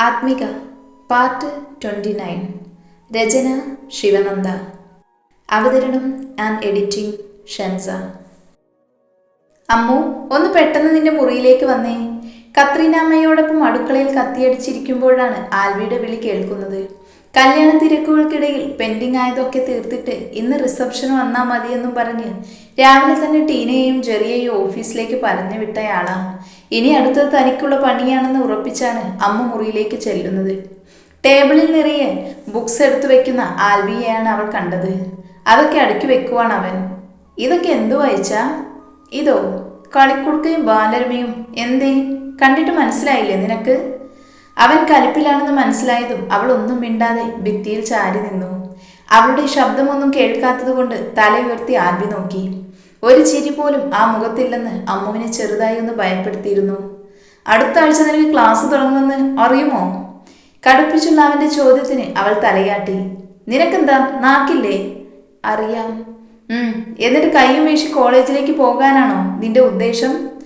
Athmika part twenty nine Rachana Sivananda. അവതരണം and editing Shansa. Ammu ഒന്ന് പെട്ടെന്ന് നിന്റെ മുറിയിലേക്ക് വന്നേ. കത്രീനാമ്മയോടൊപ്പം അടുക്കളയിൽ കത്തിയടിച്ചിരിക്കുമ്പോഴാണ് ആൽവിയുടെ വിളി കേൾക്കുന്നത്. കല്യാണ തിരക്കുകൾക്കിടയിൽ പെൻഡിങ് ആയതൊക്കെ തീർത്തിട്ട് ഇന്ന് റിസപ്ഷൻ വന്നാൽ മതിയെന്നും പറഞ്ഞ് രാവിലെ തന്നെ ടീനയെയും ജെറിയെയും ഓഫീസിലേക്ക് പറഞ്ഞു വിട്ടയാളാ. ഇനി അടുത്തത് തനിക്കുള്ള പണിയാണെന്ന് ഉറപ്പിച്ചാണ് അമ്മ മുറിയിലേക്ക് ചെല്ലുന്നത്. ടേബിളിൽ നിറയെ ബുക്സ് എടുത്തു വെക്കുന്ന ആൽബിയെയാണ് അവൾ കണ്ടത്. അതൊക്കെ അടുക്കി വെക്കുവാണ് അവൻ. ഇതൊക്കെ എന്തു വായിച്ചാ? ഇതോ കളിക്കുടുക്കയും ബാലരമയും എന്തേ? കണ്ടിട്ട് മനസ്സിലായില്ലേ നിനക്ക്? അവൻ കലിപ്പിലാണെന്ന് മനസ്സിലായതും അവൾ ഒന്നും മിണ്ടാതെ ഭിത്തിയിൽ ചാരി നിന്നു. അവളുടെ ശബ്ദമൊന്നും കേൾക്കാത്തതുകൊണ്ട് തലയുയർത്തി ആൽബി നോക്കി. ഒരു ചിരി പോലും ആ മുഖത്തില്ലെന്ന് അമ്മുവിനെ ചെറുതായി ഒന്ന് ഭയപ്പെടുത്തിയിരുന്നു. അടുത്ത ആഴ്ച നിനക്ക് ക്ലാസ് തുടങ്ങുമെന്ന് അറിയുമോ? കടുപ്പിച്ചുള്ള അവന്റെ ചോദ്യത്തിന് അവൾ തലയാട്ടി. നിനക്കെന്താ? നാക്കില്ലേ? അറിയാം. എന്നിട്ട് കൈയും വീശി കോളേജിലേക്ക് പോകാനാണോ നിന്റെ ഉദ്ദേശം?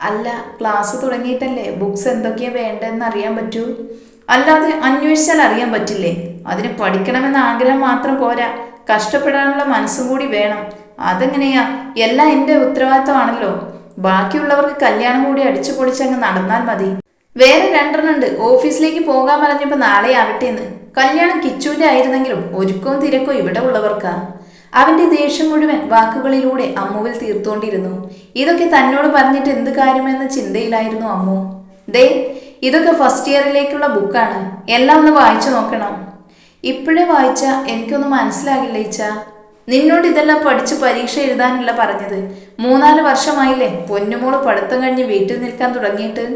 അല്ല ക്ലാസ് തുടങ്ങിയിട്ടല്ലേ? ബുക്സ് എന്തൊക്കെയാ വേണ്ടതെന്ന് അറിയാൻ പറ്റൂ? അല്ലാതെ അന്വേഷിച്ചാൽ അറിയാൻ പറ്റില്ലേ? അതിന് പഠിക്കണമെന്ന ആഗ്രഹം മാത്രം പോരാ. കഷ്ടപ്പെടാനുള്ള മനസ്സും കൂടി വേണം. അതെങ്ങനെയാ? എല്ലാം എന്റെ ഉത്തരവാദിത്തമാണല്ലോ. ബാക്കിയുള്ളവർക്ക് കല്യാണം കൂടി അടിച്ചു പൊളിച്ചങ്ങ് നടന്നാൽ മതി. വേറെ രണ്ടെണ്ണുണ്ട് ഓഫീസിലേക്ക് പോകാൻ പറഞ്ഞപ്പോ നാളെ ആവട്ടെ എന്ന്. കല്യാണം കിച്ചുവിന്റെ ആയിരുന്നെങ്കിലും ഒരുക്കവും തിരക്കോ ഇവിടെ ഉള്ളവർക്കാ. അവന്റെ ദേഷ്യം മുഴുവൻ വാക്കുകളിലൂടെ അമ്മുവിൽ തീർത്തോണ്ടിരുന്നു. ഇതൊക്കെ തന്നോട് പറഞ്ഞിട്ട് എന്ത് കാര്യമെന്ന ചിന്തയിലായിരുന്നു അമ്മു. ദേ ഇതൊക്കെ ഫസ്റ്റ് ഇയറിലേക്കുള്ള ബുക്കാണ് എല്ലാം ഒന്ന് വായിച്ചു നോക്കണം. ഇപ്പോഴേ വായിച്ച എനിക്കൊന്നും മനസ്സിലാകില്ല ഇച്ച നിന്നോട് ഇതെല്ലാം പഠിച്ച് പരീക്ഷ എഴുതാനല്ല പറഞ്ഞത് മൂന്നാൽ വർഷമായില്ലേ പൊന്നുമോൾ പഠിത്തം കഴിഞ്ഞ് വീട്ടിൽ നിൽക്കാൻ തുടങ്ങിയിട്ട്.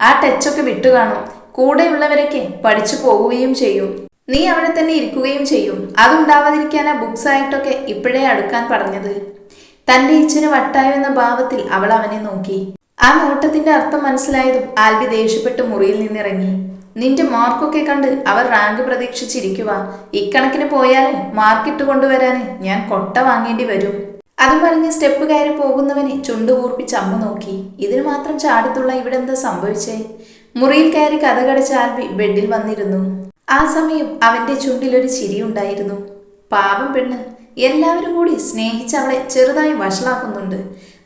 ആ ടച്ചൊക്കെ വിട്ടുകാണും. കൂടെയുള്ളവരൊക്കെ പഠിച്ചു പോവുകയും ചെയ്യും. നീ അവിടെ തന്നെ ഇരിക്കുകയും ചെയ്യും. അതുണ്ടാവാതിരിക്കാനാ ബുക്സ് ആയിട്ടൊക്കെ ഇപ്പോഴേ അടുക്കാൻ പറഞ്ഞത്. തന്റെ ഇച്ഛന് വട്ടായോ എന്ന ഭാവത്തിൽ അവൾ അവനെ നോക്കി. ആ നോട്ടത്തിന്റെ അർത്ഥം മനസ്സിലായതും ആൽബി ദേഷ്യപ്പെട്ട് മുറിയിൽ നിന്നിറങ്ങി. നിന്റെ മാർക്കൊക്കെ കണ്ട് അവർ റാങ്ക് പ്രതീക്ഷിച്ചിരിക്കുക ഇക്കണക്കിന് പോയാൽ മാർക്കിട്ട് കൊണ്ടുവരാന് ഞാൻ കൊട്ട വാങ്ങേണ്ടി വരും. അതും പറഞ്ഞ് സ്റ്റെപ്പ് കയറി പോകുന്നവനെ ചുണ്ടുകൂർപ്പിച്ച് അമ്മ നോക്കി. ഇതിന് മാത്രം ചാടത്തുള്ള ഇവിടെ എന്താ സംഭവിച്ചേ? മുറിയിൽ കയറി കഥകടച്ച ആൽബി ബെഡിൽ വന്നിരുന്നു. ആ സമയം അവന്റെ ചുണ്ടിലൊരു ചിരിയുണ്ടായിരുന്നു പാവം പെണ്ണ് എല്ലാവരും കൂടി സ്നേഹിച്ച് അവളെ ചെറുതായി വഷളാക്കുന്നുണ്ട്.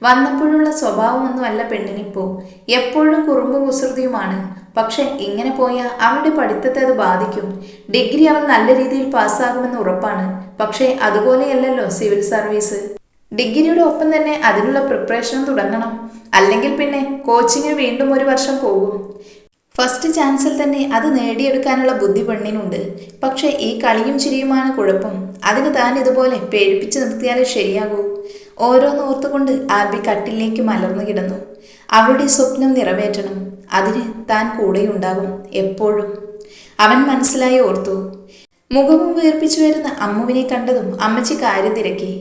വന്നപ്പോഴുള്ള സ്വഭാവമൊന്നുമല്ല പെണ്ണിനിപ്പോ. എപ്പോഴും കുറുമ്പും കുസൃതിയുമാണ്. പക്ഷെ ഇങ്ങനെ പോയാൽ അവളുടെ പഠിത്തത്തെ അത് ബാധിക്കും. ഡിഗ്രി അവൾ നല്ല രീതിയിൽ പാസ്സാകുമെന്ന് ഉറപ്പാണ്. പക്ഷേ അതുപോലെയല്ലല്ലോ സിവിൽ സർവീസ്. ഡിഗ്രിയുടെ ഒപ്പം തന്നെ അതിനുള്ള പ്രിപ്പറേഷനും തുടങ്ങണം. അല്ലെങ്കിൽ പിന്നെ കോച്ചിങ്ങിന് വീണ്ടും ഒരു വർഷം പോകും. ഫസ്റ്റ് ചാൻസിൽ തന്നെ അത് നേടിയെടുക്കാനുള്ള ബുദ്ധി പെണ്ണിനുണ്ട്. പക്ഷേ ഈ കളിയും ചിരിയുമാണ് കുഴപ്പം. അതിന് താൻ ഇതുപോലെ പേടിപ്പിച്ചു നിർത്തിയാലേ ശരിയാകൂ. ഓരോന്ന് ഓർത്തുകൊണ്ട് ആൽബി കട്ടിലേക്ക് മലർന്നു കിടന്നു. അവളുടെ സ്വപ്നം നിറവേറ്റണം. അതിന് താൻ കൂടെയുണ്ടാകും എപ്പോഴും. അവൻ മനസ്സിലായി ഓർത്തു. മുഖവും വീർപ്പിച്ചു വരുന്ന അമ്മുവിനെ കണ്ടതും അമ്മച്ചി കാര്യം തിരക്കി.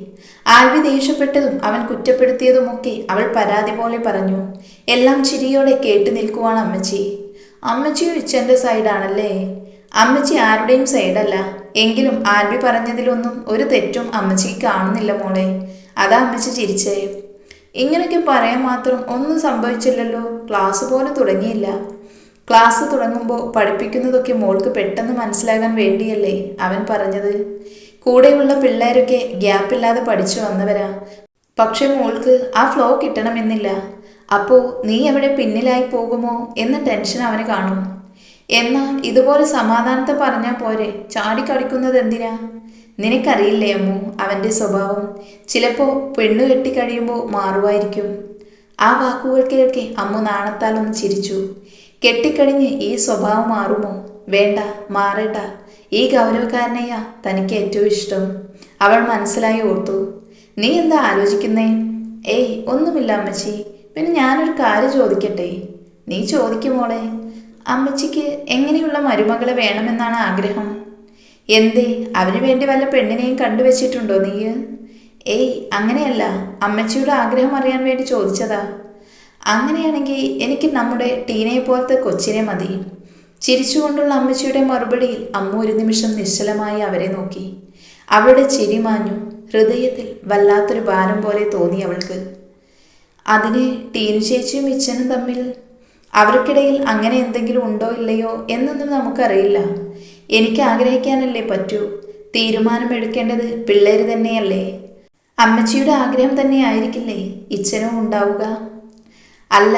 ആൽവി ദേഷ്യപ്പെട്ടതും അവൻ കുറ്റപ്പെടുത്തിയതുമൊക്കെ അവൾ പരാതി പോലെ പറഞ്ഞു. എല്ലാം ചിരിയോടെ കേട്ടു നിൽക്കുവാണ് അമ്മച്ചി. അമ്മച്ചിയും ഇച്ചന്റെ സൈഡാണല്ലേ? അമ്മച്ചി ആരുടെയും സൈഡല്ല. എങ്കിലും ആൽബി പറഞ്ഞതിലൊന്നും ഒരു തെറ്റും അമ്മച്ചിക്ക് കാണുന്നില്ല മോളെ. അതാ അമ്മച്ചി ചിരിച്ചേ. ഇങ്ങനെയൊക്കെ പറയാൻ മാത്രം ഒന്നും സംഭവിച്ചില്ലല്ലോ. ക്ലാസ് പോലെ തുടങ്ങിയില്ല. ക്ലാസ് തുടങ്ങുമ്പോൾ പഠിപ്പിക്കുന്നതൊക്കെ മോൾക്ക് പെട്ടെന്ന് മനസ്സിലാകാൻ വേണ്ടിയല്ലേ അവൻ പറഞ്ഞത്. കൂടെയുള്ള പിള്ളേരൊക്കെ ഗ്യാപ്പില്ലാതെ പഠിച്ചു വന്നവരാ. പക്ഷെ മോൾക്ക് ആ ഫ്ലോ കിട്ടണമെന്നില്ല. അപ്പോൾ നീ എവിടെ പിന്നിലായി പോകുമോ എന്ന ടെൻഷൻ അവന് കാണും. എന്നാൽ ഇതുപോലെ സമാധാനത്തെ പറഞ്ഞാൽ പോരെ ചാടിക്കടിക്കുന്നത് എന്തിനാ? നിനക്കറിയില്ലേ അമ്മു അവന്റെ സ്വഭാവം. ചിലപ്പോൾ പെണ്ണു കെട്ടിക്കഴിയുമ്പോൾ മാറുമായിരിക്കും. ആ വാക്കുകൾ കേൾക്കെ അമ്മു നാണത്താൽ ഒന്ന് ചിരിച്ചു. കെട്ടിക്കഴിഞ്ഞ് ഈ സ്വഭാവം മാറുമോ? വേണ്ട മാറേണ്ട. ഈ ഗൗരവക്കാരനെയാ തനിക്ക് ഏറ്റവും ഇഷ്ടം. അവൾ മനസ്സിലായി ഓർത്തു. നീ എന്താ ആലോചിക്കുന്നേ? ഏയ് ഒന്നുമില്ല അമ്മച്ചി. പിന്നെ ഞാനൊരു കാര്യം ചോദിക്കട്ടെ? നീ ചോദിക്കുമോളെ അമ്മച്ചിക്ക് എങ്ങനെയുള്ള മരുമകളെ വേണമെന്നാണ് ആഗ്രഹം. എന്തേ അവന് വേണ്ടി വല്ല പെണ്ണിനെയും കണ്ടുവച്ചിട്ടുണ്ടോ നീ? ഏയ് അങ്ങനെയല്ല. അമ്മച്ചിയുടെ ആഗ്രഹം അറിയാൻ വേണ്ടി ചോദിച്ചതാ. അങ്ങനെയാണെങ്കിൽ എനിക്ക് നമ്മുടെ ടീനയെ പോലത്തെ കൊച്ചിനെ മതി. ചിരിച്ചുകൊണ്ടുള്ള അമ്മച്ചിയുടെ മറുപടിയിൽ അമ്മ ഒരു നിമിഷം നിശ്ചലമായി അവരെ നോക്കി. അവളുടെ ചിരി മാഞ്ഞു ഹൃദയത്തിൽ വല്ലാത്തൊരു ഭാരം പോലെ തോന്നി അവൾക്ക്. അതിന് ടീനു ചേച്ചിയും ഇച്ഛനും തമ്മിൽ അവർക്കിടയിൽ അങ്ങനെ എന്തെങ്കിലും ഉണ്ടോ ഇല്ലയോ എന്നൊന്നും നമുക്കറിയില്ല. എനിക്ക് ആഗ്രഹിക്കാനല്ലേ പറ്റൂ. തീരുമാനമെടുക്കേണ്ടത് പിള്ളേര് തന്നെയല്ലേ. അമ്മച്ചിയുടെ ആഗ്രഹം തന്നെ ആയിരിക്കില്ലേ ഇച്ഛനും ഉണ്ടാവുക? അല്ല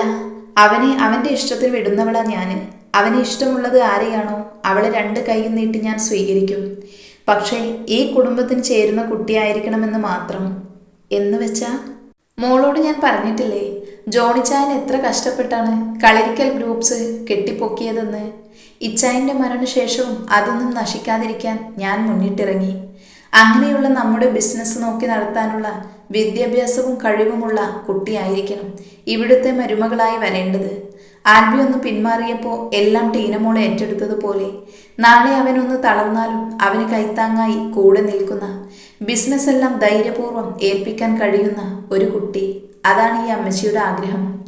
അവനെ അവന്റെ ഇഷ്ടത്തിൽ വിടുന്നവളാ ഞാൻ അവന് ഇഷ്ടമുള്ളത് ആരെയാണോ അവളെ രണ്ട് കൈയും നീട്ടി ഞാൻ സ്വീകരിക്കും. പക്ഷേ ഈ കുടുംബത്തിന് ചേരുന്ന കുട്ടിയായിരിക്കണമെന്ന് മാത്രം. എന്ന് വെച്ചാ? മോളോട് ഞാൻ പറഞ്ഞിട്ടില്ലേ ജോണിച്ചായൻ എത്ര കഷ്ടപ്പെട്ടാണ് കളരിക്കൽ ഗ്രൂപ്പ്സ് കെട്ടിപ്പൊക്കിയതെന്ന്. ഇച്ചായന്റെ മരണശേഷവും അതൊന്നും നശിക്കാതിരിക്കാൻ ഞാൻ മുന്നിട്ടിറങ്ങി. അങ്ങനെയുള്ള നമ്മുടെ ബിസിനസ് നോക്കി നടത്താനുള്ള വിദ്യാഭ്യാസവും കഴിവുമുള്ള കുട്ടിയായിരിക്കണം ഇവിടുത്തെ മരുമകളായി വരേണ്ടത്. ആൽബി ഒന്ന് പിന്മാറിയപ്പോൾ എല്ലാം ടീനമോൾ ഏറ്റെടുത്തതുപോലെ നാളെ അവനൊന്ന് തളർന്നാലും അവന് കൈത്താങ്ങായി കൂടെ നിൽക്കുന്ന ബിസിനസ് എല്ലാം ധൈര്യപൂർവം ഏൽപ്പിക്കാൻ കഴിയുന്ന ഒരു കുട്ടി. അതാണ് ഈ അമ്മച്ചിയുടെ ആഗ്രഹം.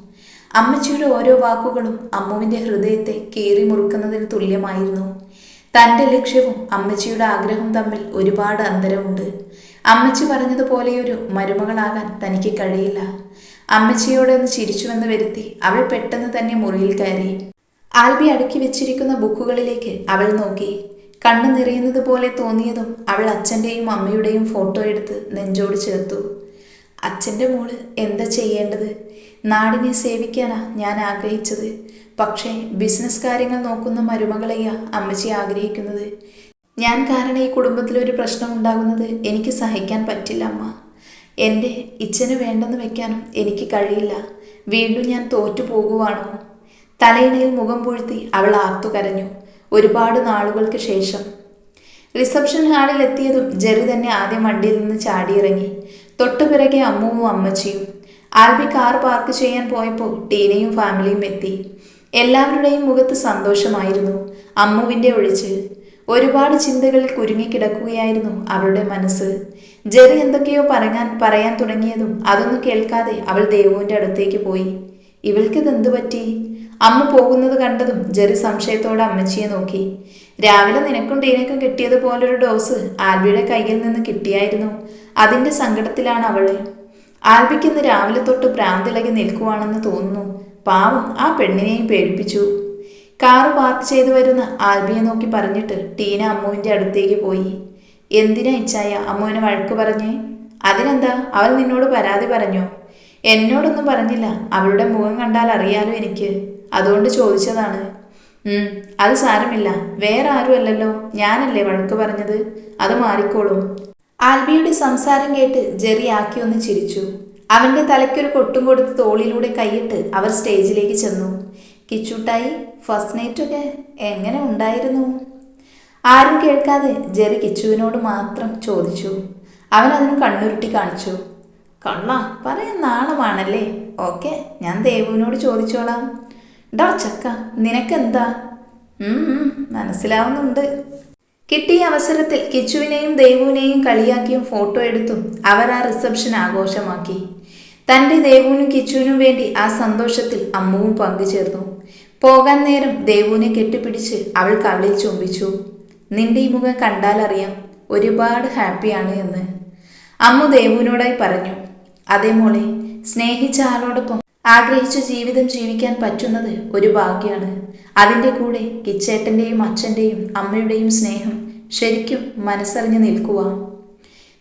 അമ്മച്ചിയുടെ ഓരോ വാക്കുകളും അമ്മുവിന്റെ ഹൃദയത്തെ കീറി മുറുക്കുന്നതിന് തുല്യമായിരുന്നു. തന്റെ ലക്ഷ്യവും അമ്മച്ചിയുടെ ആഗ്രഹവും തമ്മിൽ ഒരുപാട് അന്തരമുണ്ട്. അമ്മച്ചി പറഞ്ഞതുപോലെയൊരു മരുമകളാകാൻ തനിക്ക് കഴിയില്ല. അമ്മച്ചിയോടെ ഒന്ന് ചിരിച്ചുവെന്ന് വരുത്തി അവൾ പെട്ടെന്ന് തന്നെ മുറിയിൽ കയറി. ആൽബി അടുക്കി വെച്ചിരിക്കുന്ന ബുക്കുകളിലേക്ക് അവൾ നോക്കി. കണ്ണു നിറയുന്നത് പോലെ തോന്നിയതും അവൾ അച്ഛന്റെയും അമ്മയുടെയും ഫോട്ടോ എടുത്ത് നെഞ്ചോട് ചേർത്തു. അച്ഛന്റെ മോൾ എന്താ ചെയ്യേണ്ടത്? നാടിനെ സേവിക്കാനാ ഞാൻ ആഗ്രഹിച്ചത്. പക്ഷേ ബിസിനസ് കാര്യങ്ങൾ നോക്കുന്ന മരുമകളെയാ അമ്മച്ചി ആഗ്രഹിക്കുന്നത്. ഞാൻ കാരണം ഈ കുടുംബത്തിലൊരു പ്രശ്നം ഉണ്ടാകുന്നത് എനിക്ക് സഹിക്കാൻ പറ്റില്ല അമ്മ. എന്റെ ഇച്ഛന് വേണ്ടെന്ന് വെക്കാനും എനിക്ക് കഴിയില്ല. വീണ്ടും ഞാൻ തോറ്റു പോകുവാണോ തലയിണയിൽ മുഖം പൂഴ്ത്തി അവൾ ആർത്തു കരഞ്ഞു. ഒരുപാട് നാളുകൾക്ക് ശേഷം. റിസപ്ഷൻ ഹാളിൽ എത്തിയതും ജെറി തന്നെ ആദ്യം വണ്ടിയിൽ നിന്ന് ചാടിയിറങ്ങി. തൊട്ടുപിറകെ അമ്മുവും അമ്മച്ചിയും. ആൽബി കാർ പാർക്ക് ചെയ്യാൻ പോയപ്പോൾ ടീനയും ഫാമിലിയും എത്തി. എല്ലാവരുടെയും മുഖത്ത് സന്തോഷമായിരുന്നു. അമ്മുവിന്റെ ഒഴിച്ച് ഒരുപാട് ചിന്തകളിൽ കുരുങ്ങിക്കിടക്കുകയായിരുന്നു അവളുടെ മനസ്സ്. ജെറി എന്തൊക്കെയോ പറയാൻ പറയാൻ തുടങ്ങിയതും അതൊന്നും കേൾക്കാതെ അവൾ ദേവുവിന്റെ അടുത്തേക്ക് പോയി. ഇവൾക്കിതെന്തു പറ്റി? അമ്മ പോകുന്നത് കണ്ടതും ജെറി സംശയത്തോടെ അമ്മച്ചിയെ നോക്കി. രാവിലെ നിനക്കും ടീനക്കും കിട്ടിയതുപോലൊരു ഡോസ് ആൽബിയുടെ കയ്യിൽ നിന്ന് കിട്ടിയായിരുന്നു. അതിന്റെ സങ്കടത്തിലാണ് അവൾ. ആൽബിക്ക് രാവിലെ തൊട്ട് പ്രാന്തിളകി നിൽക്കുവാണെന്ന് തോന്നുന്നു. പാവം ആ പെണ്ണിനെയും പേടിപ്പിച്ചു. കാറ് പാർക്ക് ചെയ്തു വരുന്ന ആൽബിയെ നോക്കി പറഞ്ഞിട്ട് ടീന അമ്മുവിന്റെ അടുത്തേക്ക് പോയി. എന്തിനാ ഇച്ചായ? അമ്മുവിനെ വഴക്ക് പറഞ്ഞേ? അതിനെന്താ? അവൾ നിന്നോട് പരാതി പറഞ്ഞോ? എന്നോടൊന്നും പറഞ്ഞില്ല. അവളുടെ മുഖം കണ്ടാൽ അറിയാലോ എനിക്ക്. അതുകൊണ്ട് ചോദിച്ചതാണ്. അത് സാരമില്ല. വേറെ ആരുമല്ലല്ലോ. ഞാനല്ലേ വഴക്ക് പറഞ്ഞത്? അത് മാറിക്കോളും. ആൽബിയുടെ സംസാരം കേട്ട് ജെറി ആക്കി ഒന്ന് ചിരിച്ചു. അവന്റെ തലയ്ക്കൊരു കൊട്ടും കൊടുത്ത് തോളിലൂടെ കൈയിട്ട് അവർ സ്റ്റേജിലേക്ക് ചെന്നു. കിച്ചുട്ടായി ഫസ്റ്റ് നൈറ്റൊക്കെ എങ്ങനെ ഉണ്ടായിരുന്നു? ആരും കേൾക്കാതെ ജെറി കിച്ചുവിനോട് മാത്രം ചോദിച്ചു. അവൻ അതിന് കണ്ണുരുട്ടി കാണിച്ചു. കള്ള പറയാൻ നാണമാണല്ലേ? ഓക്കെ ഞാൻ ദേവുവിനോട് ചോദിച്ചോളാം. ഡോ ചക്ക നിനക്കെന്താ? മനസ്സിലാവുന്നുണ്ട്. കിട്ടിയ അവസരത്തിൽ കിച്ചുവിനെയും ദേവുവിനെയും കളിയാക്കിയും ഫോട്ടോ എടുത്തും അവർ ആ റിസപ്ഷൻ ആഘോഷമാക്കി. തന്റെ ദേവുവിനും കിച്ചുവിനും വേണ്ടി ആ സന്തോഷത്തിൽ അമ്മുവും പങ്കുചേർന്നു. പോകാൻ നേരം ദേവുവിനെ കെട്ടിപ്പിടിച്ച് അവൾ കവളിൽ ചുംബിച്ചു. നിന്റെ ഈ മുഖം കണ്ടാലറിയാം ഒരുപാട് ഹാപ്പിയാണ് എന്ന്. അമ്മു ദേവുവിനോടായി പറഞ്ഞു അതേ മോളെ സ്നേഹിച്ച ആളോടൊപ്പം ആഗ്രഹിച്ച ജീവിതം ജീവിക്കാൻ പറ്റുന്നത് ഒരു ഭാഗ്യമാണ്. അതിന്റെ കൂടെ കിച്ചേട്ടന്റെയും അച്ഛന്റെയും അമ്മയുടെയും സ്നേഹം ശരിക്കും മനസ്സറിഞ്ഞു നിൽക്കുക.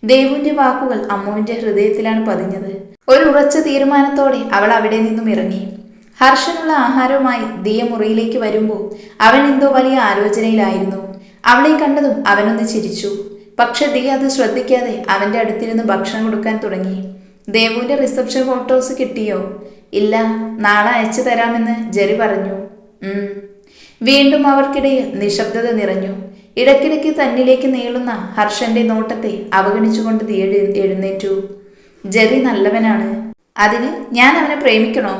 ദേവുവിന്റെ വാക്കുകൾ അമ്മുവിന്റെ ഹൃദയത്തിലാണ് പതിഞ്ഞത്. ഒരു ഉറച്ച തീരുമാനത്തോടെ അവൾ അവിടെ നിന്നും ഇറങ്ങി. ഹർഷനുള്ള ആഹാരവുമായി ദിയ മുറിയിലേക്ക് വരുമ്പോൾ അവൻ എന്തോ വലിയ ആലോചനയിലായിരുന്നു. അവളെ കണ്ടതും അവനൊന്ന് ചിരിച്ചു. പക്ഷെ ദിയ അത് ശ്രദ്ധിക്കാതെ അവന്റെ അടുത്തിരുന്ന് ഭക്ഷണം കൊടുക്കാൻ തുടങ്ങി. ദേവുവിന്റെ റിസപ്ഷൻ ഫോട്ടോസ് കിട്ടിയോ? ഇല്ല നാളെ അയച്ചു തരാമെന്ന് ജെറി പറഞ്ഞു. വീണ്ടും അവർക്കിടയിൽ നിശബ്ദത നിറഞ്ഞു. ഇടയ്ക്കിടയ്ക്ക് തന്നിലേക്ക് നീളുന്ന ഹർഷന്റെ നോട്ടത്തെ അവഗണിച്ചുകൊണ്ട് തീ എഴുന്നേറ്റു. ജെറി നല്ലവനാണ്. അതിന് ഞാൻ അവനെ പ്രേമിക്കണോ?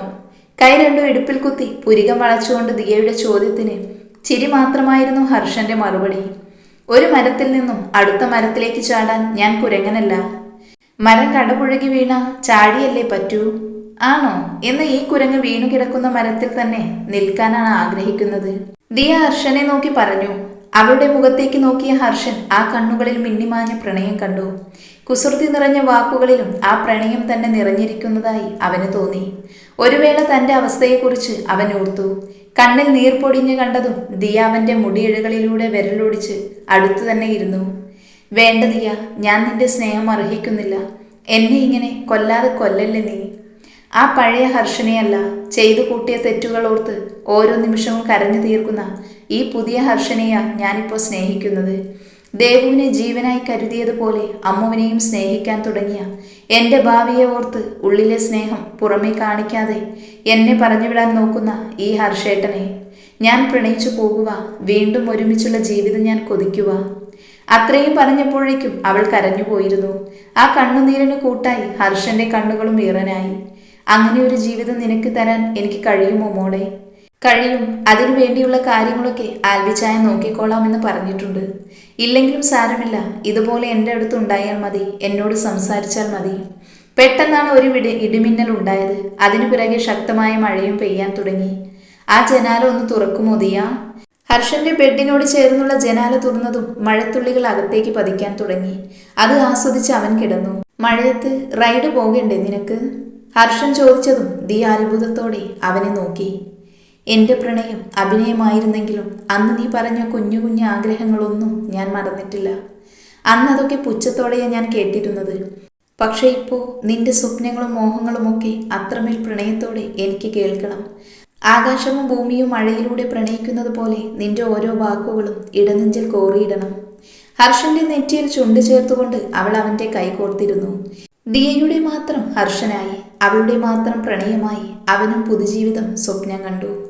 കൈ രണ്ടും ഇടുപ്പിൽ കുത്തി പുരികം വളച്ചുകൊണ്ട് ദിയയുടെ ചോദ്യത്തിന് ചിരി മാത്രമായിരുന്നു ഹർഷന്റെ മറുപടി. ഒരു മരത്തിൽ നിന്നും അടുത്ത മരത്തിലേക്ക് ചാടാൻ ഞാൻ കുരങ്ങനല്ല. മരം കടപുഴകി വീണ ചാടിയല്ലേ പറ്റൂ? ആണോ? എന്ന് ഈ കുരങ്ങ് വീണു കിടക്കുന്ന മരത്തിൽ തന്നെ നിൽക്കാനാണ് ആഗ്രഹിക്കുന്നത്. ദിയ ഹർഷനെ നോക്കി പറഞ്ഞു. അവളുടെ മുഖത്തേക്ക് നോക്കിയ ഹർഷൻ ആ കണ്ണുകളിൽ മിന്നിമാഞ്ഞ പ്രണയം കണ്ടു. കുസൃതി നിറഞ്ഞ വാക്കുകളിലും ആ പ്രണയം തന്നെ നിറഞ്ഞിരിക്കുന്നതായി അവന് തോന്നി. ഒരു വേള തന്റെ അവസ്ഥയെക്കുറിച്ച് അവൻ ഓർത്തു. കണ്ണിൽ നീർ പൊടിഞ്ഞു കണ്ടതും ദിയ അവന്റെ മുടിയിഴകളിലൂടെ വിരലൊടിച്ച് അടുത്തു തന്നെ ഇരുന്നു. വേണ്ട ദിയ ഞാൻ നിന്റെ സ്നേഹം അർഹിക്കുന്നില്ല. എന്നെ ഇങ്ങനെ കൊല്ലാതെ കൊല്ലല്ലേ നീ? ആ പഴയ ഹർഷനെയല്ല ചെയ്തു കൂട്ടിയ തെറ്റുകൾ ഓർത്ത് ഓരോ നിമിഷവും കരഞ്ഞു തീർക്കുന്ന ഈ പുതിയ ഹർഷനെയാ ഞാനിപ്പോൾ സ്നേഹിക്കുന്നത്. ദേവുവിനെ ജീവനായി കരുതിയതുപോലെ അമ്മുവിനെയും സ്നേഹിക്കാൻ തുടങ്ങിയ എന്റെ ഭാവിയെ ഓർത്ത് ഉള്ളിലെ സ്നേഹം പുറമേ കാണിക്കാതെ എന്നെ പറഞ്ഞുവിടാൻ നോക്കുന്ന ഈ ഹർഷേട്ടനെ ഞാൻ പ്രണയിച്ചു പോകുക വീണ്ടും ഒരുമിച്ചുള്ള ജീവിതം ഞാൻ കൊതിക്കുക അത്രയും പറഞ്ഞപ്പോഴേക്കും അവൾ കരഞ്ഞുപോയിരുന്നു. ആ കണ്ണുനീരിന് കൂട്ടായി ഹർഷന്റെ കണ്ണുകളും ഈറനായി. അങ്ങനെ ഒരു ജീവിതം നിനക്ക് തരാൻ എനിക്ക് കഴിയുമോ മോളെ? കഴിയും. അതിനു വേണ്ടിയുള്ള കാര്യങ്ങളൊക്കെ ആൽബിച്ചായ നോക്കിക്കോളാമെന്ന് പറഞ്ഞിട്ടുണ്ട്. ഇല്ലെങ്കിലും സാരമില്ല. ഇതുപോലെ എന്റെ അടുത്ത് ഉണ്ടായാൽ മതി. എന്നോട് സംസാരിച്ചാൽ മതി. പെട്ടെന്നാണ് ഒരു വിട ഇടിമിന്നൽ ഉണ്ടായത്. അതിനു പിറകെ ശക്തമായ മഴയും പെയ്യാൻ തുടങ്ങി. ആ ജനാല ഒന്ന് തുറക്കുമോ ദിയ? ഹർഷന്റെ ബെഡിനോട് ചേർന്നുള്ള ജനാല തുറന്നതും മഴത്തുള്ളികൾ അകത്തേക്ക് പതിക്കാൻ തുടങ്ങി. അത് ആസ്വദിച്ച് അവൻ കിടന്നു. മഴയത്ത് റൈഡ് പോകണ്ടേ നിനക്ക്? ഹർഷൻ ചോദിച്ചതും ദിയ അത്ഭുതത്തോടെ അവനെ നോക്കി. എന്റെ പ്രണയം അഭിനയമായിരുന്നെങ്കിലും അന്ന് നീ പറഞ്ഞ കുഞ്ഞു കുഞ്ഞു ആഗ്രഹങ്ങളൊന്നും ഞാൻ മറന്നിട്ടില്ല. അന്ന് അതൊക്കെ പുച്ഛത്തോടെയാണ് ഞാൻ കേട്ടിരുന്നത്. പക്ഷേ ഇപ്പോൾ നിന്റെ സ്വപ്നങ്ങളും മോഹങ്ങളുമൊക്കെ അത്രമേൽ പ്രണയത്തോടെ എനിക്ക് കേൾക്കണം. ആകാശവും ഭൂമിയും മഴയിലൂടെ പ്രണയിക്കുന്നത് പോലെ നിന്റെ ഓരോ വാക്കുകളും ഇടനെഞ്ചിൽ കോറിയിടണം. ഹർഷന്റെ നെറ്റിയിൽ ചുണ്ടു ചേർത്തുകൊണ്ട് അവൾ അവന്റെ കൈ കോർത്തിരുന്നു. ദിയയുടെ മാത്രം ഹർഷനായി. അവളുടെ മാത്രം പ്രണയമായി അവനും പുതുജീവിതം സ്വപ്നം കണ്ടു.